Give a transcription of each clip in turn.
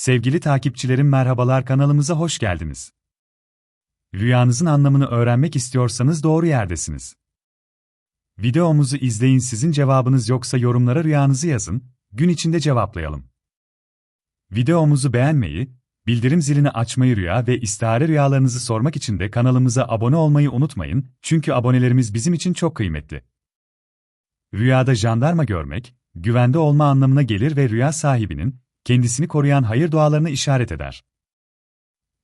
Sevgili takipçilerim merhabalar kanalımıza hoş geldiniz. Rüyanızın anlamını öğrenmek istiyorsanız doğru yerdesiniz. Videomuzu izleyin sizin cevabınız yoksa yorumlara rüyanızı yazın, gün içinde cevaplayalım. Videomuzu beğenmeyi, bildirim zilini açmayı rüya ve istihare rüyalarınızı sormak için de kanalımıza abone olmayı unutmayın çünkü abonelerimiz bizim için çok kıymetli. Rüyada jandarma görmek, güvende olma anlamına gelir ve rüya sahibinin, kendisini koruyan hayır dualarını işaret eder.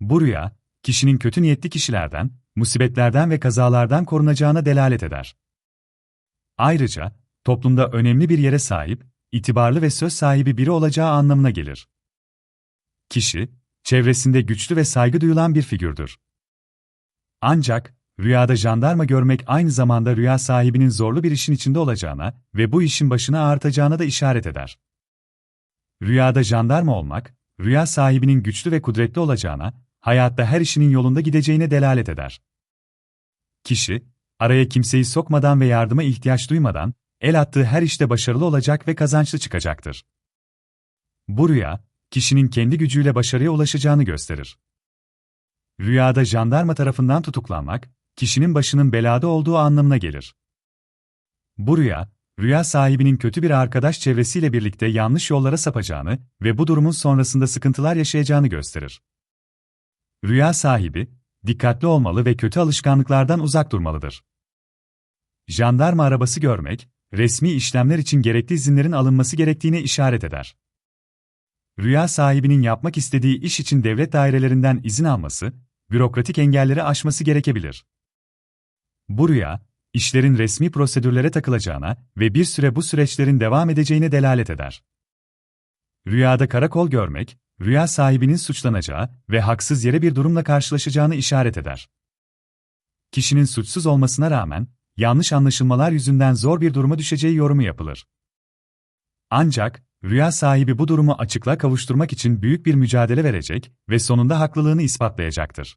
Bu rüya, kişinin kötü niyetli kişilerden, musibetlerden ve kazalardan korunacağına delalet eder. Ayrıca, toplumda önemli bir yere sahip, itibarlı ve söz sahibi biri olacağı anlamına gelir. Kişi, çevresinde güçlü ve saygı duyulan bir figürdür. Ancak, rüyada jandarma görmek aynı zamanda rüya sahibinin zorlu bir işin içinde olacağına ve bu işin başına ağırtacağına da işaret eder. Rüyada jandarma olmak, rüya sahibinin güçlü ve kudretli olacağına, hayatta her işinin yolunda gideceğine delalet eder. Kişi, araya kimseyi sokmadan ve yardıma ihtiyaç duymadan, el attığı her işte başarılı olacak ve kazançlı çıkacaktır. Bu rüya, kişinin kendi gücüyle başarıya ulaşacağını gösterir. Rüyada jandarma tarafından tutuklanmak, kişinin başının belada olduğu anlamına gelir. Bu rüya, rüya sahibinin kötü bir arkadaş çevresiyle birlikte yanlış yollara sapacağını ve bu durumun sonrasında sıkıntılar yaşayacağını gösterir. Rüya sahibi, dikkatli olmalı ve kötü alışkanlıklardan uzak durmalıdır. Jandarma arabası görmek, resmi işlemler için gerekli izinlerin alınması gerektiğine işaret eder. Rüya sahibinin yapmak istediği iş için devlet dairelerinden izin alması, bürokratik engelleri aşması gerekebilir. Bu rüya, işlerin resmi prosedürlere takılacağına ve bir süre bu süreçlerin devam edeceğine delalet eder. Rüyada karakol görmek, rüya sahibinin suçlanacağı ve haksız yere bir durumla karşılaşacağını işaret eder. Kişinin suçsuz olmasına rağmen, yanlış anlaşılmalar yüzünden zor bir duruma düşeceği yorumu yapılır. Ancak, rüya sahibi bu durumu açıklığa kavuşturmak için büyük bir mücadele verecek ve sonunda haklılığını ispatlayacaktır.